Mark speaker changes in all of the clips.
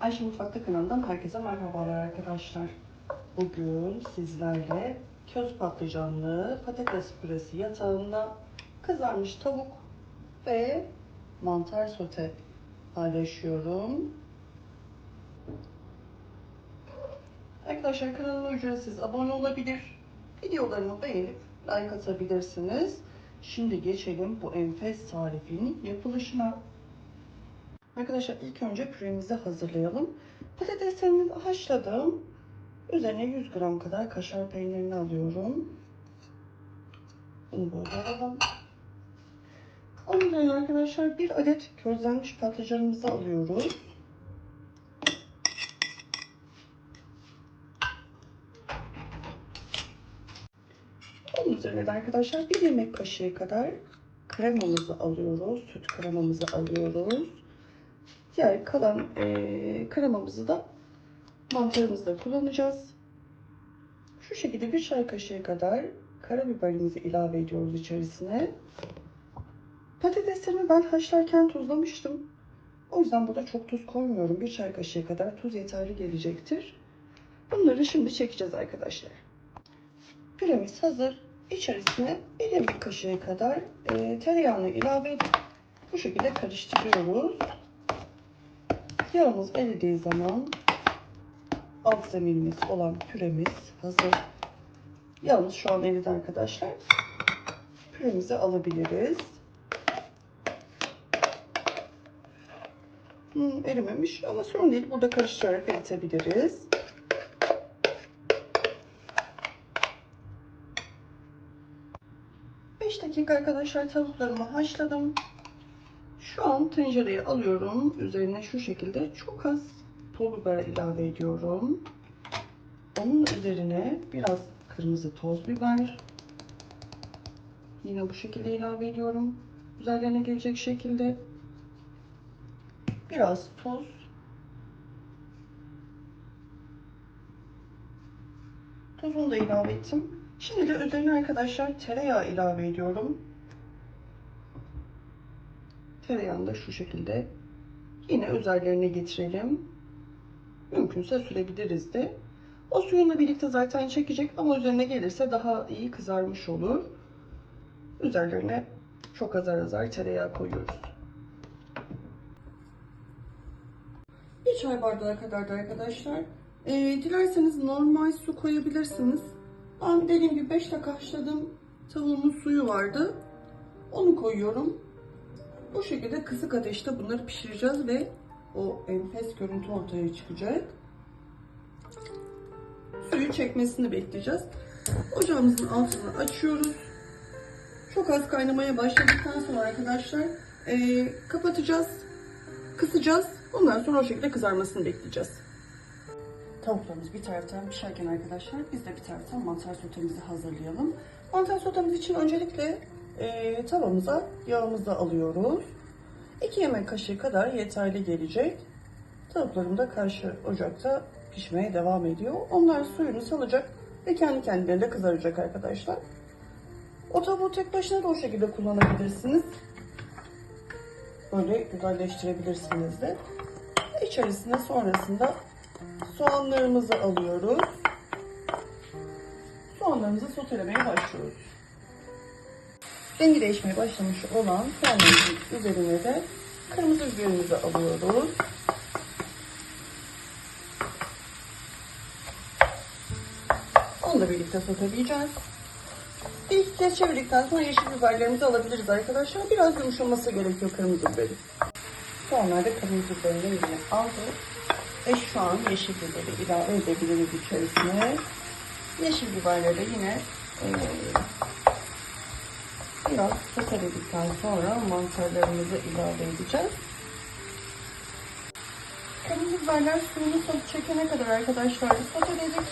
Speaker 1: Ayşe Mutfakta kanalından herkese merhabalar arkadaşlar. Bugün sizlerle köz patlıcanlı patates püresi yatağında kızarmış tavuk ve mantar sote paylaşıyorum. Arkadaşlar kanalıma ücretsiz abone olabilir. Videolarımı beğenip like atabilirsiniz. Şimdi geçelim bu enfes tarifin yapılışına. Arkadaşlar ilk önce püremizi hazırlayalım. Patateslerimi haşladım. Üzerine 100 gram kadar kaşar peynirini alıyorum. Bunu böyle alalım. Onun arkadaşlar bir adet közlenmiş patlıcanımızı alıyoruz. Onun üzerine de arkadaşlar bir yemek kaşığı kadar kremamızı alıyoruz. Süt kremamızı alıyoruz. Diğer kalan eee kremamızı da mantarımızda kullanacağız. Şu şekilde bir çay kaşığı kadar karabiberimizi ilave ediyoruz içerisine. Patateslerimi ben haşlarken tuzlamıştım. O yüzden burada çok tuz koymuyorum. Bir çay kaşığı kadar tuz yeterli gelecektir. Bunları şimdi çekeceğiz arkadaşlar. Püremiz hazır. İçerisine bir yemek kaşığı kadar e, tereyağını ilave edip bu şekilde karıştırıyoruz. Yağımız eridiği zaman alt zeminimiz olan püremiz hazır. Yağımız şu an eridi arkadaşlar. Püremizi alabiliriz. Hmm, erimemiş ama sorun değil. Burada karıştırarak eritebiliriz. Beş dakika arkadaşlar tavuklarımı haşladım. Şu an tencereye alıyorum. Üzerine şu şekilde çok az pul biber ilave ediyorum. Onun üzerine biraz kırmızı toz biber. Yine bu şekilde ilave ediyorum. Üzerlerine gelecek şekilde. Biraz tuz. Tuzunu da ilave ettim. Şimdi de üzerine arkadaşlar tereyağı ilave ediyorum. Tereyağını da şu şekilde yine üzerlerine getirelim. Mümkünse sürebiliriz de. O suyunla birlikte zaten çekecek ama üzerine gelirse daha iyi kızarmış olur. Üzerlerine çok azar azar tereyağı koyuyoruz. Bir çay bardağı kadar da arkadaşlar. Ee, dilerseniz normal su koyabilirsiniz. Ben dediğim gibi 5 dakika haşladım. Tavuğumun suyu vardı. Onu koyuyorum. Bu şekilde kısık ateşte bunları pişireceğiz ve o enfes görüntü ortaya çıkacak. Suyu çekmesini bekleyeceğiz. Ocağımızın altını açıyoruz. Çok az kaynamaya başladıktan sonra arkadaşlar eee, kapatacağız. Kısacağız. Ondan sonra o şekilde kızarmasını bekleyeceğiz. Tavuklarımız bir taraftan pişerken arkadaşlar biz de bir taraftan mantar sotemizi hazırlayalım. Mantar sotemiz için öncelikle e, tavamıza yağımızı alıyoruz. 2 yemek kaşığı kadar yeterli gelecek. Tavuklarım da karşı ocakta pişmeye devam ediyor. Onlar suyunu salacak ve kendi kendilerine kızaracak arkadaşlar. O tavuğu tek başına da o şekilde kullanabilirsiniz. Böyle güzelleştirebilirsiniz de. İçerisine sonrasında soğanlarımızı alıyoruz. Soğanlarımızı sotelemeye başlıyoruz. Rengi değişmeye başlamış olan soğanlarımızın üzerine de kırmızı biberimizi alıyoruz. Onunla birlikte soteleyeceğiz. Bir iki kez çevirdikten sonra yeşil biberlerimizi alabiliriz arkadaşlar. Biraz yumuşaması gerekiyor kırmızı biberi. Soğanlar da kırmızı biberini yine aldık. Ve şu an yeşil biberi ilave edebiliriz içerisine. Yeşil biberleri yine biraz soteledikten sonra mantarlarımızı ilave edeceğiz. Kırmızı biberler suyunu çekene kadar arkadaşlar soteledik.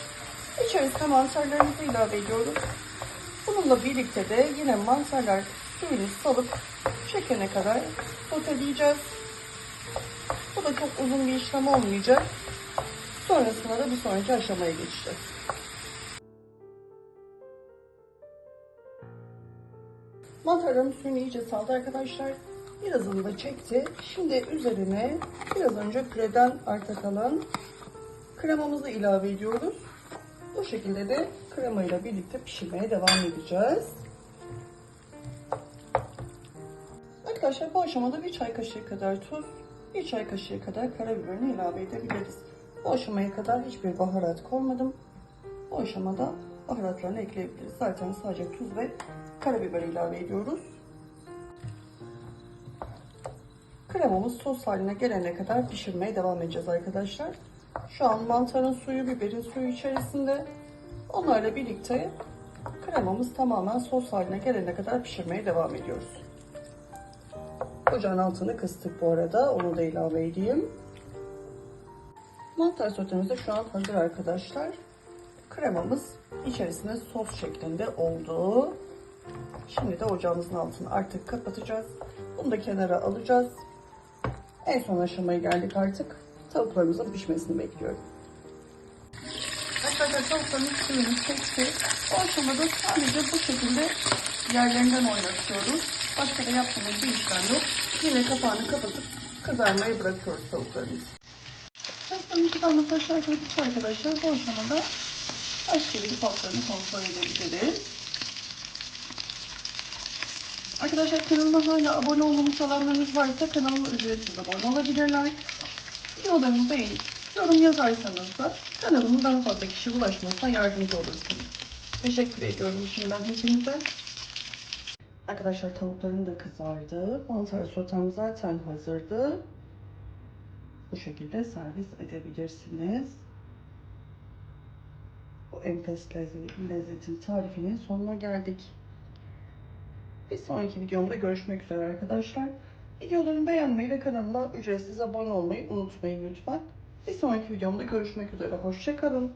Speaker 1: İçerisine mantarlarımızı ilave ediyoruz. Bununla birlikte de yine mantarlar suyunu salıp çekene kadar soteleyeceğiz. Bu da çok uzun bir işlem olmayacak. Sonrasında da bir sonraki aşamaya geçeceğiz. Mantarlarım suyunu iyice saldı arkadaşlar. Birazını da çekti. Şimdi üzerine biraz önce püreden arta kalan kremamızı ilave ediyoruz. Bu şekilde de kremayla birlikte pişirmeye devam edeceğiz. Arkadaşlar bu aşamada bir çay kaşığı kadar tuz, bir çay kaşığı kadar karabiberini ilave edebiliriz. Bu aşamaya kadar hiçbir baharat koymadım. Bu aşamada baharatlarını ekleyebiliriz. Zaten sadece tuz ve karabiber ilave ediyoruz. Kremamız sos haline gelene kadar pişirmeye devam edeceğiz arkadaşlar. Şu an mantarın suyu, biberin suyu içerisinde. Onlarla birlikte kremamız tamamen sos haline gelene kadar pişirmeye devam ediyoruz. Ocağın altını kıstık bu arada. Onu da ilave edeyim. Mantar sotemiz de şu an hazır arkadaşlar. Kremamız içerisinde sos şeklinde oldu. Şimdi de ocağımızın altını artık kapatacağız. Bunu da kenara alacağız. En son aşamaya geldik artık. Tavuklarımızın pişmesini bekliyorum. Arkadaşlar tavuklarımız suyunu çekti. O aşamada sadece bu şekilde yerlerinden oynatıyoruz. Başka da yaptığımız bir işlem yok. Yine kapağını kapatıp kızarmaya bırakıyoruz tavuklarımızı. Tavuklarımızı kızarması aşağı arkadaşlar. Bu aşamada bir tavuklarını kontrol edebiliriz. Arkadaşlar kanalıma hala abone olmamış olanlarınız varsa kanalıma ücretsiz abone olabilirler. Videolarımı beğenip yorum yazarsanız da kanalımın daha fazla kişi ulaşmasına yardımcı olursunuz. Teşekkür ediyorum şimdiden hepinize. Arkadaşlar tavuklarım da kızardı. Mantar sotem zaten hazırdı. Bu şekilde servis edebilirsiniz. Bu enfes lezzet- lezzetin tarifinin sonuna geldik. Bir sonraki videomda görüşmek üzere arkadaşlar. Videolarımı beğenmeyi ve kanalıma ücretsiz abone olmayı unutmayın lütfen. Bir sonraki videomda görüşmek üzere. Hoşçakalın.